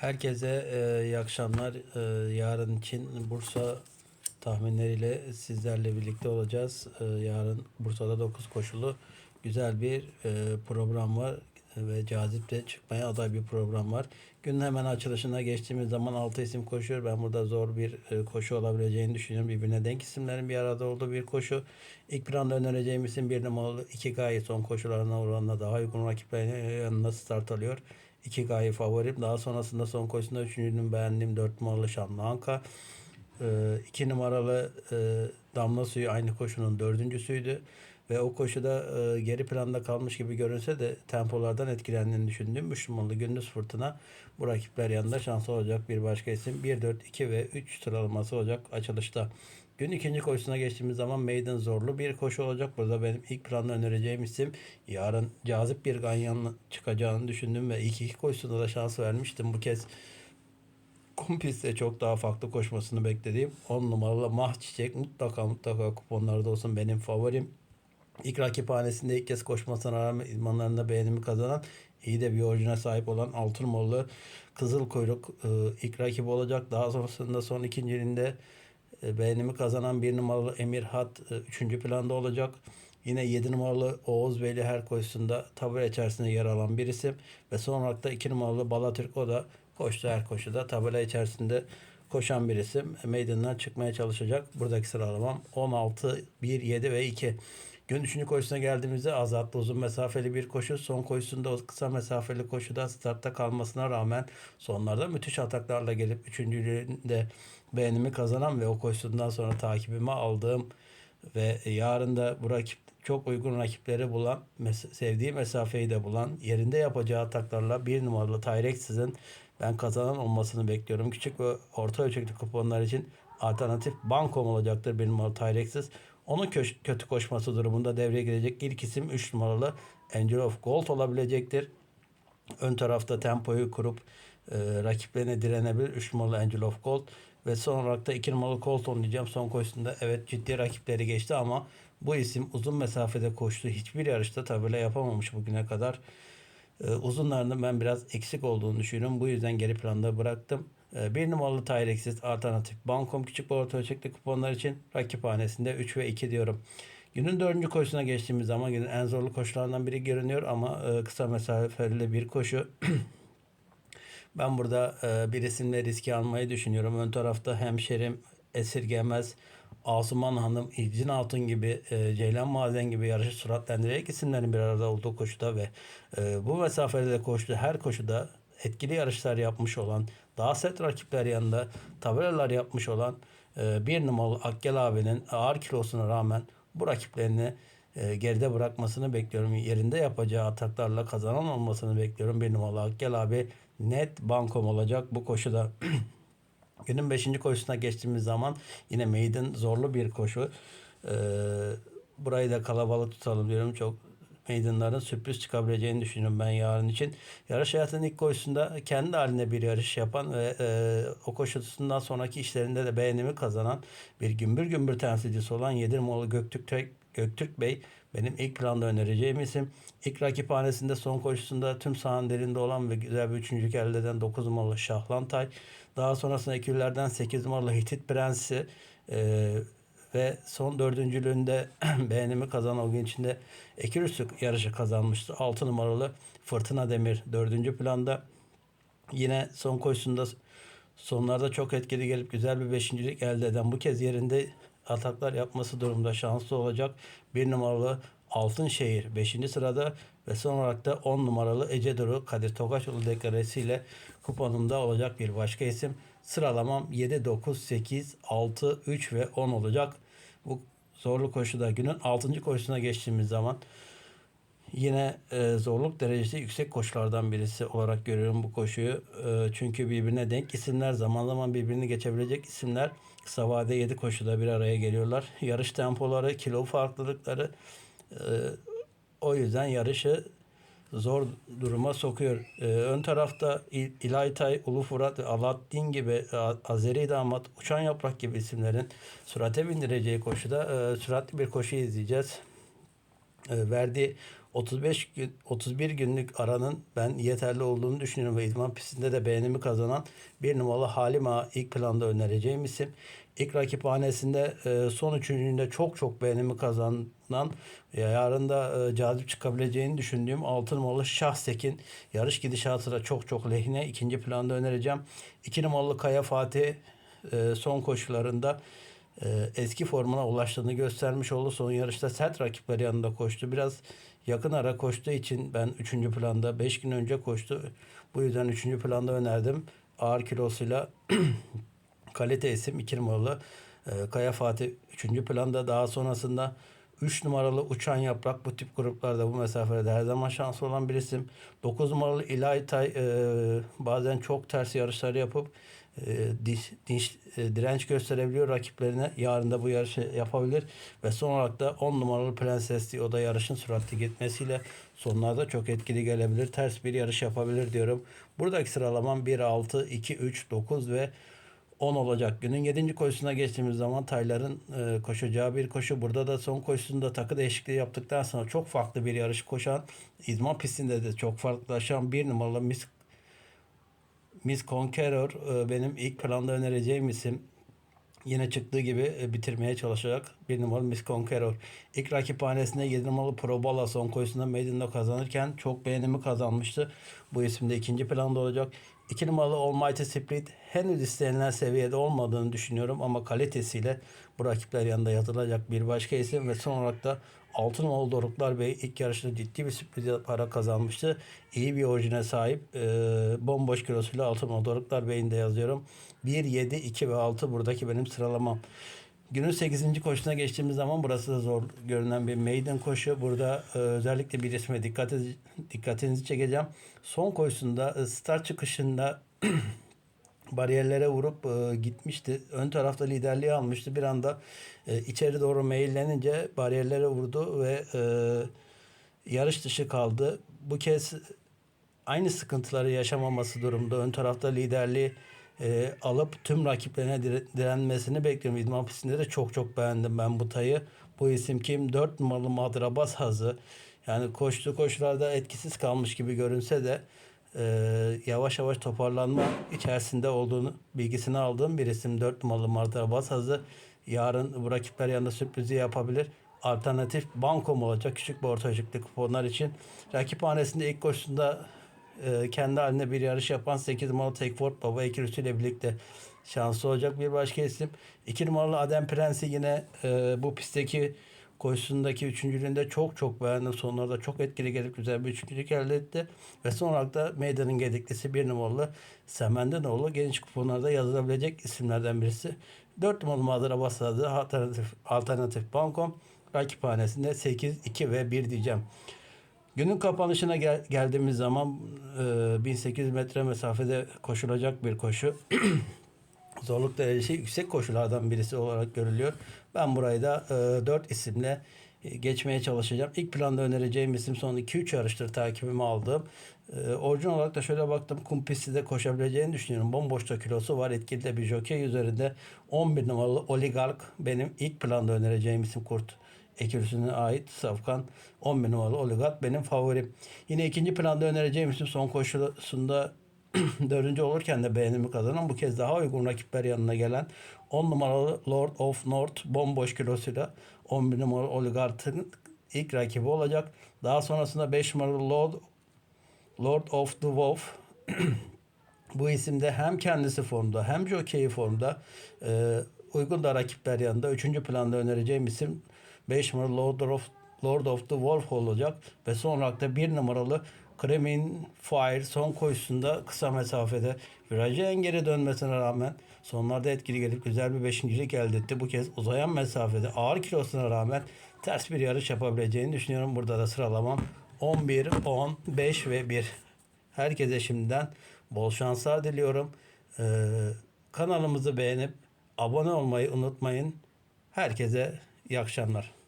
Herkese e, iyi akşamlar. E, yarın için Bursa tahminleriyle sizlerle birlikte olacağız. E, yarın Bursa'da 9 koşulu güzel bir e, program var ve cazip de çıkmaya aday bir program var. Günün hemen açılışına geçtiğimiz zaman 6 isim koşuyor. Ben burada zor bir e, koşu olabileceğini düşünüyorum. Birbirine denk isimlerin bir arada olduğu bir koşu. İlk planda önereceğim isim bir numaralı iki gayet son koşularına oranla daha uygun rakiplerine yanına start alıyor. İki gayi favorim. Daha sonrasında son koşusunda üçüncünün beğendiğim dört numaralı Şanlı Anka. Ee, iki numaralı e, Damla Suyu aynı koşunun dördüncüsüydü. Ve o koşuda e, geri planda kalmış gibi görünse de tempolardan etkilendiğini düşündüğüm numaralı Gündüz Fırtına bu rakipler yanında şansı olacak bir başka isim. 1, 4, 2 ve 3 sıralaması olacak açılışta. Gün ikinci koşusuna geçtiğimiz zaman Maiden zorlu bir koşu olacak. Burada benim ilk planda önereceğim isim yarın cazip bir ganyan çıkacağını düşündüm ve ilk iki koşusunda da şans vermiştim. Bu kez kum pistte çok daha farklı koşmasını beklediğim 10 numaralı Mah Çiçek mutlaka mutlaka kuponlarda olsun benim favorim. İlk rakiphanesinde ilk kez koşmasına rağmen idmanlarında beğenimi kazanan iyi de bir orijine sahip olan altın mollu Kızıl Kuyruk e, ilk rakibi olacak. Daha sonrasında son ikinciliğinde beğenimi kazanan bir numaralı Emir Hat e, üçüncü planda olacak. Yine 7 numaralı Oğuz Veli her koşusunda tabure içerisinde yer alan bir isim. Ve son olarak da 2 numaralı Balatürk o da koştu her koşuda tabela içerisinde koşan bir isim. Meydandan çıkmaya çalışacak. Buradaki sıralamam 16, 1, 7 ve 2. Gün 3. koşusuna geldiğimizde azatlı uzun mesafeli bir koşu. Son koşusunda o kısa mesafeli koşuda startta kalmasına rağmen sonlarda müthiş ataklarla gelip üçüncülüğünde beğenimi kazanan ve o koşusundan sonra takibime aldığım ve yarın da bu rakip çok uygun rakipleri bulan, mes- sevdiği mesafeyi de bulan, yerinde yapacağı ataklarla bir numaralı Tyrex'in ben kazanan olmasını bekliyorum. Küçük ve orta ölçekli kuponlar için alternatif bankom olacaktır bir numaralı Tyrex'siz. Onun kötü koşması durumunda devreye girecek ilk isim 3 numaralı Angel Gold olabilecektir. Ön tarafta tempoyu kurup e, rakiplerine direnebilir. 3 numaralı Angel of Gold ve son olarak da 2 numaralı Colton diyeceğim. Son koşusunda evet ciddi rakipleri geçti ama bu isim uzun mesafede koştu. Hiçbir yarışta tabela yapamamış bugüne kadar. Ee, uzunlarının ben biraz eksik olduğunu düşünüyorum. Bu yüzden geri planda bıraktım. Ee, bir numaralı Tyrex'siz alternatif Bankom küçük orta ölçekli kuponlar için rakiphanesinde 3 ve 2 diyorum. Günün dördüncü koşusuna geçtiğimiz zaman günün en zorlu koşularından biri görünüyor ama e, kısa mesafeli bir koşu. Ben burada e, bir isimle riski almayı düşünüyorum. Ön tarafta hemşerim esirgemez Asuman Hanım, İlcin Altın gibi, e, Ceylan Mazen gibi yarışı suratlendirerek isimlerin bir arada olduğu koşuda ve e, bu mesafede de koştu. Her koşuda etkili yarışlar yapmış olan, daha set rakipler yanında tabelalar yapmış olan e, bir numaralı Akgel abinin ağır kilosuna rağmen bu rakiplerini e, geride bırakmasını bekliyorum. Yerinde yapacağı ataklarla kazanan olmasını bekliyorum. Bir numaralı Akgel abi net bankom olacak bu koşuda. Günün 5. koşusuna geçtiğimiz zaman yine maiden zorlu bir koşu. Ee, burayı da kalabalık tutalım diyorum. Çok maidenların sürpriz çıkabileceğini düşünüyorum ben yarın için. Yarış hayatının ilk koşusunda kendi haline bir yarış yapan ve e, o koşusundan sonraki işlerinde de beğenimi kazanan bir gümbür gümbür temsilcisi olan Yedirmoğlu Göktürk, Göktürk Bey benim ilk planda önereceğim isim. İlk rakiphanesinde son koşusunda tüm sahanın derinde olan ve güzel bir üçüncülük elde eden 9 numaralı Şahlantay. Daha sonrasında ekürlerden 8 numaralı Hitit Prensi e, ve son dördüncülüğünde beğenimi kazanan o gün içinde Ekürüsü yarışı kazanmıştı. 6 numaralı Fırtına Demir dördüncü planda. Yine son koşusunda sonlarda çok etkili gelip güzel bir beşincilik elde eden bu kez yerinde ataklar yapması durumda şanslı olacak. Bir numaralı Altınşehir 5. sırada ve son olarak da 10 numaralı Ece Duru Kadir Tokaçoğlu deklaresiyle kuponumda olacak bir başka isim. Sıralamam 7, 9, 8, 6, 3 ve 10 olacak. Bu zorlu koşuda günün 6. koşusuna geçtiğimiz zaman Yine e, zorluk derecesi yüksek koşulardan birisi olarak görüyorum bu koşuyu. E, çünkü birbirine denk isimler, zaman zaman birbirini geçebilecek isimler kısa vade 7 koşuda bir araya geliyorlar. Yarış tempoları, kilo farklılıkları o yüzden yarışı zor duruma sokuyor. E, ön tarafta İl- İlaytay, Ulu Fırat Alaaddin gibi A- Azeri Damat, Uçan Yaprak gibi isimlerin sürate bindireceği koşuda e, süratli bir koşu izleyeceğiz e, verdiği 35 gün 31 günlük aranın ben yeterli olduğunu düşünüyorum ve idman pistinde de beğenimi kazanan bir numaralı Halim Ağa ilk planda önereceğim isim. İlk rakiphanesinde e, son üçüncülüğünde çok çok beğenimi kazanan e, yarın da e, cazip çıkabileceğini düşündüğüm 6 numaralı Şahsekin yarış gidişatı çok çok lehine ikinci planda önereceğim. 2 numaralı Kaya Fatih e, son koşularında e, eski formuna ulaştığını göstermiş oldu. Son yarışta sert rakipleri yanında koştu. Biraz yakın ara koştuğu için ben 3. planda 5 gün önce koştu. Bu yüzden 3. planda önerdim. Ağır kilosuyla kalite isim 2 numaralı e, Kaya Fatih 3. planda daha sonrasında 3 numaralı Uçan Yaprak bu tip gruplarda bu mesafelerde her zaman şanslı olan bir isim. 9 numaralı İlay Tay e, bazen çok ters yarışlar yapıp e, diş, diş, e, direnç gösterebiliyor rakiplerine. Yarın da bu yarışı yapabilir. Ve son olarak da 10 numaralı Prenses o da yarışın süratli gitmesiyle sonlarda çok etkili gelebilir. Ters bir yarış yapabilir diyorum. Buradaki sıralamam 1, 6, 2, 3, 9 ve 10 olacak. Günün 7. koşusuna geçtiğimiz zaman Taylar'ın e, koşacağı bir koşu. Burada da son koşusunda takı değişikliği yaptıktan sonra çok farklı bir yarış koşan, idman pistinde de çok farklılaşan bir numaralı Miss, Miss Conqueror e, benim ilk planda önereceğim isim. Yine çıktığı gibi e, bitirmeye çalışacak bir numaralı Miss Conqueror. İlk rakiphanesinde 7 numaralı Probala son koşusunda Maiden'da kazanırken çok beğenimi kazanmıştı. Bu isimde ikinci planda olacak. 2 numaralı Almighty Split henüz istenilen seviyede olmadığını düşünüyorum ama kalitesiyle bu rakipler yanında yazılacak bir başka isim ve son olarak da 6 numaralı Doruklar Bey ilk yarışta ciddi bir sürpriz para kazanmıştı. İyi bir orijine sahip. E, bomboş kilosuyla 6 numaralı Doruklar Bey'in de yazıyorum. 1, 7, 2 ve 6 buradaki benim sıralamam. Günün 8. koşusuna geçtiğimiz zaman burası da zor görünen bir maiden koşu. Burada e, özellikle bir isme dikkat dikkatinizi çekeceğim. Son koşusunda e, start çıkışında bariyerlere vurup e, gitmişti. Ön tarafta liderliği almıştı. Bir anda e, içeri doğru meyillenince bariyerlere vurdu ve e, yarış dışı kaldı. Bu kez aynı sıkıntıları yaşamaması durumda. Ön tarafta liderliği e, alıp tüm rakiplerine dire- direnmesini bekliyorum. İdman pistinde de çok çok beğendim ben bu tayı. Bu isim kim? 4 numaralı Madrabas Hazı. Yani koştuğu koşularda etkisiz kalmış gibi görünse de e, yavaş yavaş toparlanma içerisinde olduğunu bilgisini aldığım bir isim. 4 numaralı Madrabas Hazı. Yarın bu rakipler yanında sürprizi yapabilir. Alternatif bankom olacak küçük bir ortacıklı kuponlar için. Rakiphanesinde ilk koşusunda e, kendi haline bir yarış yapan 8 numaralı Tekford Baba ikilisiyle birlikte şanslı olacak bir başka isim. 2 numaralı Adem Prensi yine e, bu pistteki koşusundaki üçüncülüğünde çok çok beğendim. Sonlarda çok etkili gelip güzel bir üçüncülük elde etti. Ve son olarak da meydanın gediklisi bir numaralı Semendenoğlu geniş kuponlarda yazılabilecek isimlerden birisi. 4 numaralı Madara Basadı alternatif, alternatif bankom rakiphanesinde 8, 2 ve 1 diyeceğim. Günün kapanışına gel- geldiğimiz zaman e, 1800 metre mesafede koşulacak bir koşu. Zorluk derecesi yüksek koşulardan birisi olarak görülüyor. Ben burayı da e, 4 isimle e, geçmeye çalışacağım. İlk planda önereceğim isim son 2-3 yarıştır takibimi aldığım. E, orijinal olarak da şöyle baktım. Kum pisti de koşabileceğini düşünüyorum. Bomboşta kilosu var. Etkili de bir jokey üzerinde. 11 numaralı Oligark benim ilk planda önereceğim isim kurt ekürüsüne ait Safkan 11 numaralı Oligat benim favorim. Yine ikinci planda önereceğim isim son koşusunda dördüncü olurken de beğenimi kazanan bu kez daha uygun rakipler yanına gelen 10 numaralı Lord of North bomboş kilosuyla 11 numaralı Oligart'ın ilk rakibi olacak. Daha sonrasında 5 numaralı Lord Lord of the Wolf bu isimde hem kendisi formda hem jockey formda e, uygun da rakipler yanında. Üçüncü planda önereceğim isim 5 numaralı Lord of, Lord of the Wolf olacak. Ve son olarak da 1 numaralı Cremin Fire son koşusunda kısa mesafede virajı en geri dönmesine rağmen sonlarda etkili gelip güzel bir beşincilik elde etti. Bu kez uzayan mesafede ağır kilosuna rağmen ters bir yarış yapabileceğini düşünüyorum. Burada da sıralamam 11, 10, 5 ve 1. Herkese şimdiden bol şanslar diliyorum. Ee, kanalımızı beğenip abone olmayı unutmayın. Herkese iyi akşamlar.